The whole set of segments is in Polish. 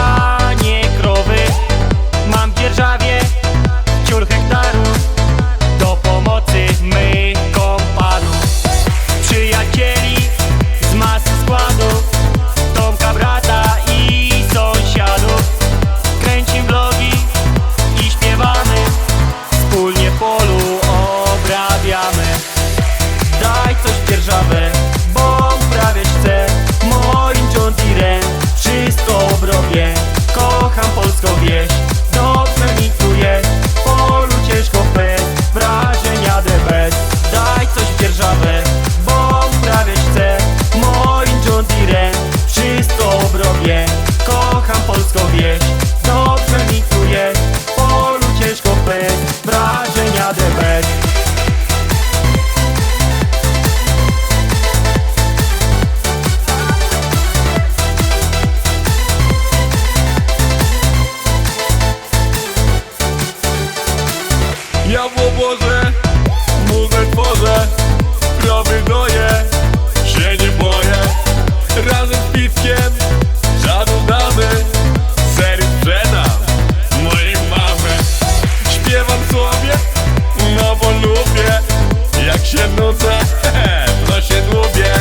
a nie krowy. Mam dzierżawie ciur hektaru Do pomocy my kompanu Przyjacieli z masy składów Tomka brata i sąsiadów. Kręcim vlogi i śpiewamy. Wspólnie polu obrabiamy. Daj coś dzierżawę. jeść Z nocem miksuję W polu ciężko pych Wrażenia debet. Ja w się w nocach No się dłubię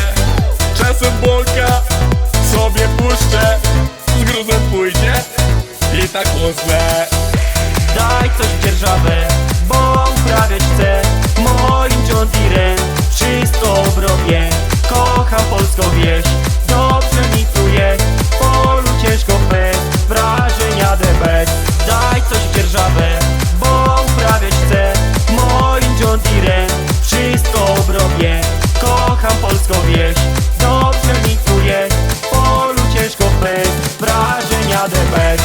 Czasem błąka sobie puszczę Z gruzem pójdzie i tak uzle Daj coś dzierżawy, bo uprawiać chcę. wrażenia The Best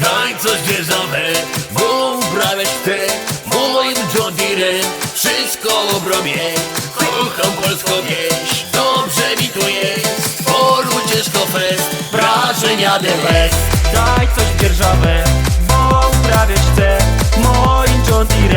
no coś Bo te moim John Wszystko obrobię Kocham polską wieś Dobrze mi tu jest Po ludzie fest Wrażenia the best Daj coś dzierżawę, bo uprawiać chcę. Moim John Deerem